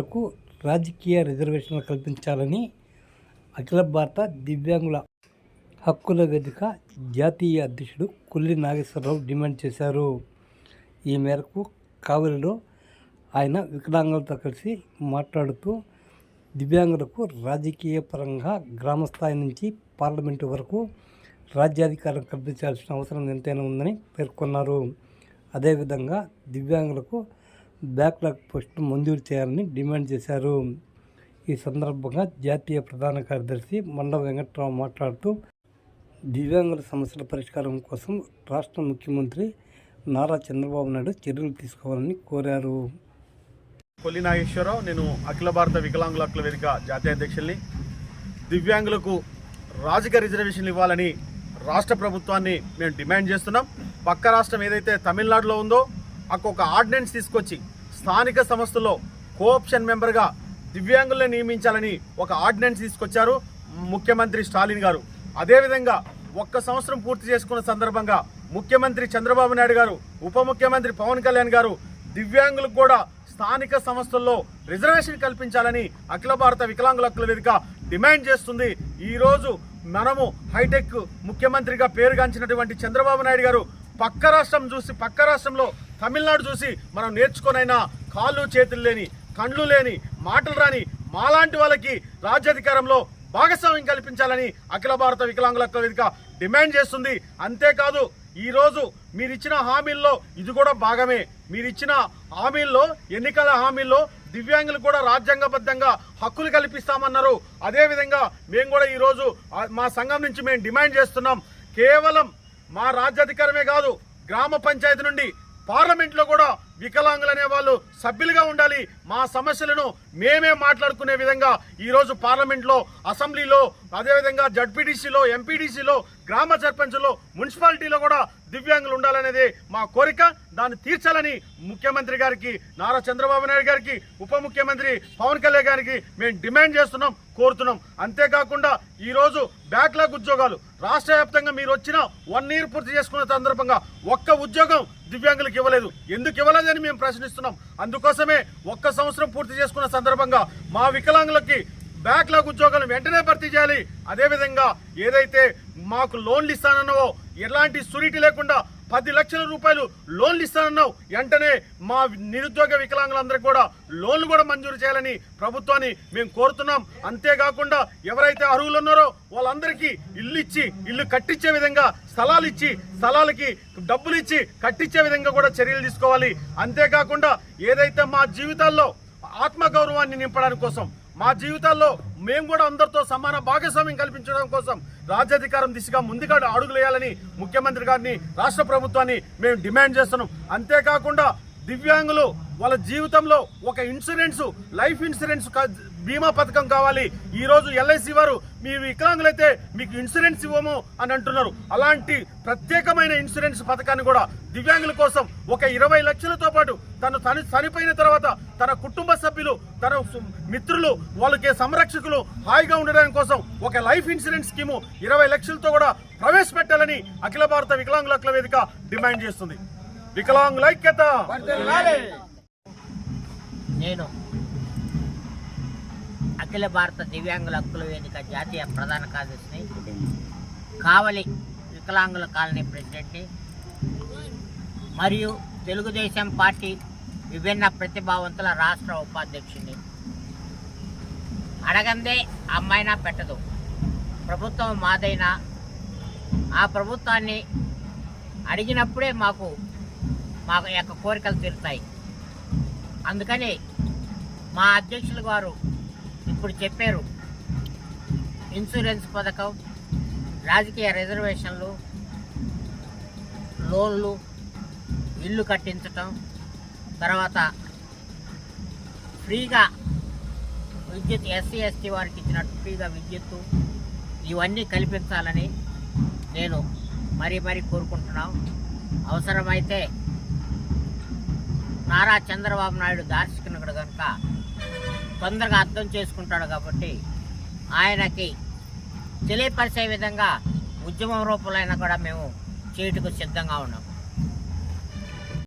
దివ్యాంగులకు రాజకీయ రిజర్వేషన్లు కల్పించాలని అఖిల భారత దివ్యాంగుల హక్కుల వేదిక జాతీయ అధ్యక్షుడు కొల్లి నాగేశ్వరరావు డిమాండ్ చేశారు. ఈ మేరకు కావలిలో ఆయన వికలాంగులతో కలిసి మాట్లాడుతూ దివ్యాంగులకు రాజకీయ పరంగా గ్రామ స్థాయి నుంచి పార్లమెంటు వరకు రాజ్యాధికారం కల్పించాల్సిన అవసరం ఎంతైనా ఉందని పేర్కొన్నారు. అదేవిధంగా దివ్యాంగులకు బ్యాక్లాగ్ పోస్టులు మంజూరు చేయాలని డిమాండ్ చేశారు. ఈ సందర్భంగా జాతీయ ప్రధాన కార్యదర్శి మండవ వెంకట్రావు మాట్లాడుతూ దివ్యాంగుల సమస్యల పరిష్కారం కోసం రాష్ట్ర ముఖ్యమంత్రి నారా చంద్రబాబు నాయుడు చర్యలు తీసుకోవాలని కోరారు. కొల్లి నాగేశ్వరరావు నేను అఖిల భారత వికలాంగుల హక్కుల వేదిక జాతీయ అధ్యక్షుల్ని. దివ్యాంగులకు రాజకీయ రిజర్వేషన్లు ఇవ్వాలని రాష్ట్ర ప్రభుత్వాన్ని మేము డిమాండ్ చేస్తున్నాం. పక్క రాష్ట్రం ఏదైతే తమిళనాడులో ఉందో అక్కడ ఒక ఆర్డినెన్స్ తీసుకొచ్చి స్థానిక సంస్థల్లో కోఆప్షన్ మెంబర్గా దివ్యాంగులను నియమించాలని ఒక ఆర్డినెన్స్ తీసుకొచ్చారు ముఖ్యమంత్రి స్టాలిన్ గారు. అదేవిధంగా ఒక్క సంవత్సరం పూర్తి చేసుకున్న సందర్భంగా ముఖ్యమంత్రి చంద్రబాబు నాయుడు గారు ఉప ముఖ్యమంత్రి పవన్ కళ్యాణ్ గారు దివ్యాంగులకు కూడా స్థానిక సంస్థల్లో రిజర్వేషన్ కల్పించాలని అఖిల భారత వికలాంగుల హక్కుల వేదిక డిమాండ్ చేస్తుంది. ఈ రోజు మనము హైటెక్ ముఖ్యమంత్రిగా పేరుగాంచినటువంటి చంద్రబాబు నాయుడు గారు పక్క రాష్ట్రం చూసి పక్క రాష్ట్రంలో తమిళనాడు చూసి మనం నేర్చుకోనైనా కాళ్ళు చేతులు లేని కండ్లు లేని మాటలు రాని మాలాంటి వాళ్ళకి రాజ్యాధికారంలో భాగస్వామ్యం కల్పించాలని అఖిల భారత వికలాంగుల వేదిక డిమాండ్ చేస్తుంది. అంతేకాదు ఈరోజు మీరిచ్చిన హామీల్లో ఇది కూడా భాగమే. మీరిచ్చిన హామీల్లో ఎన్నికల హామీల్లో దివ్యాంగులు కూడా రాజ్యాంగబద్ధంగా హక్కులు కల్పిస్తామన్నారు. అదేవిధంగా మేము కూడా ఈరోజు మా సంఘం నుంచి మేము డిమాండ్ చేస్తున్నాం. కేవలం మా రాజ్యాధికారమే కాదు గ్రామ పంచాయతీ నుండి పార్లమెంట్లో కూడా వికలాంగులు అనే వాళ్ళు సభ్యులుగా ఉండాలి. మా సమస్యలను మేమే మాట్లాడుకునే విధంగా ఈరోజు పార్లమెంట్లో అసెంబ్లీలో అదేవిధంగా జడ్పీటీసీలో ఎంపీడీసీలో గ్రామ సర్పంచ్లో మున్సిపాలిటీలో కూడా దివ్యాంగులు ఉండాలనేది మా కోరిక. దాన్ని తీర్చాలని ముఖ్యమంత్రి గారికి నారా చంద్రబాబు నాయుడు గారికి ఉప ముఖ్యమంత్రి పవన్ కళ్యాణ్ గారికి మేము డిమాండ్ చేస్తున్నాం కోరుతున్నాం. అంతేకాకుండా ఈరోజు బ్యాక్లాగ్ ఉద్యోగాలు. రాష్ట్ర వ్యాప్తంగా మీరు వచ్చిన వన్ ఇయర్ పూర్తి చేసుకున్న సందర్భంగా ఒక్క ఉద్యోగం దివ్యాంగులకు ఇవ్వలేదు. ఎందుకు ఇవ్వలేదని మేము ప్రశ్నిస్తున్నాం. అందుకోసమే ఒక్క సంవత్సరం పూర్తి చేసుకున్న సందర్భంగా మా వికలాంగులకి బ్యాక్లాగ్ ఉద్యోగాలు వెంటనే భర్తీ చేయాలి. అదేవిధంగా ఏదైతే మాకు లోన్లు ఇస్తానన్నావో ఎలాంటి సురిటీ లేకుండా పది లక్షల రూపాయలు లోన్లు ఇస్తానన్నావు. వెంటనే మా నిరుద్యోగ వికలాంగులందరికీ కూడా లోన్లు కూడా మంజూరు చేయాలని ప్రభుత్వాన్ని మేము కోరుతున్నాం. అంతేకాకుండా ఎవరైతే అర్హులు ఉన్నారో వాళ్ళందరికీ ఇల్లు ఇచ్చి ఇల్లు కట్టించే విధంగా స్థలాలు ఇచ్చి స్థలాలకి డబ్బులు ఇచ్చి కట్టించే విధంగా కూడా చర్యలు తీసుకోవాలి. అంతేకాకుండా ఏదైతే మా జీవితాల్లో ఆత్మగౌరవాన్ని నింపడానికి కోసం మా జీవితాల్లో మేము కూడా అందరితో సమాన భాగస్వామ్యం కల్పించడం కోసం రాజ్యాధికారం దిశగా ముందుగా అడుగులేయాలని ముఖ్యమంత్రి గారిని రాష్ట్ర ప్రభుత్వాన్ని మేము డిమాండ్ చేస్తున్నాం. అంతేకాకుండా దివ్యాంగులు వాళ్ళ జీవితంలో ఒక ఇన్సూరెన్స్ లైఫ్ ఇన్సూరెన్స్ క- బీమా పథకం కావాలి. ఈ రోజు ఎల్ఐసి వారు మీ వికలాంగులైతే మీకు ఇన్సూరెన్స్ ఇవ్వము అని అంటున్నారు. అలాంటి ప్రత్యేకమైన ఇన్సూరెన్స్ పథకాన్ని కూడా దివ్యాంగుల కోసం ఒక ఇరవై లక్షలతో పాటు తను తను చనిపోయిన తర్వాత తన కుటుంబ సభ్యులు తన మిత్రులు వాళ్ళకి సంరక్షకులు హాయిగా ఉండడానికి కోసం ఒక లైఫ్ ఇన్సూరెన్స్ స్కీము ఇరవై లక్షలతో కూడా ప్రవేశపెట్టాలని అఖిల భారత వికలాంగుల హక్కుల వేదిక డిమాండ్ చేస్తుంది. వికలాంగుల ఐక్యత! నేను అఖిల భారత దివ్యాంగుల హక్కుల వేదిక జాతీయ ప్రధాన కార్యదర్శిని కావలి వికలాంగుల కాలనీ ప్రెసిడెంట్ని మరియు తెలుగుదేశం పార్టీ విభిన్న ప్రతిభావంతుల రాష్ట్ర ఉపాధ్యక్షుడిని అడగందే అమ్మాయినా పెట్టదు. ప్రభుత్వం మాదైనా. ఆ ప్రభుత్వాన్ని అడిగినప్పుడే మాకు మా యొక్క కోరికలు తీరుతాయి. అందుకని మా అధ్యక్షులు గారు ఇప్పుడు చెప్పారు. ఇన్సూరెన్స్ పథకం రాజకీయ రిజర్వేషన్లు లోన్లు ఇల్లు కట్టించటం తర్వాత ఫ్రీగా విద్యుత్ ఎస్సీ ఎస్టీ వారికి ఇచ్చినట్టు ఫ్రీగా విద్యుత్తు ఇవన్నీ కల్పించాలని నేను మరీ మరీ కోరుకుంటున్నాం. అవసరమైతే నారా చంద్రబాబు నాయుడు దార్శనికుడు కనుక తొందరగా అర్థం చేసుకుంటాడు కాబట్టి ఆయనకి తెలియపరిచే విధంగా ఉద్యమం రూపంలో కూడా మేము చేయుటకు సిద్ధంగా ఉన్నాం.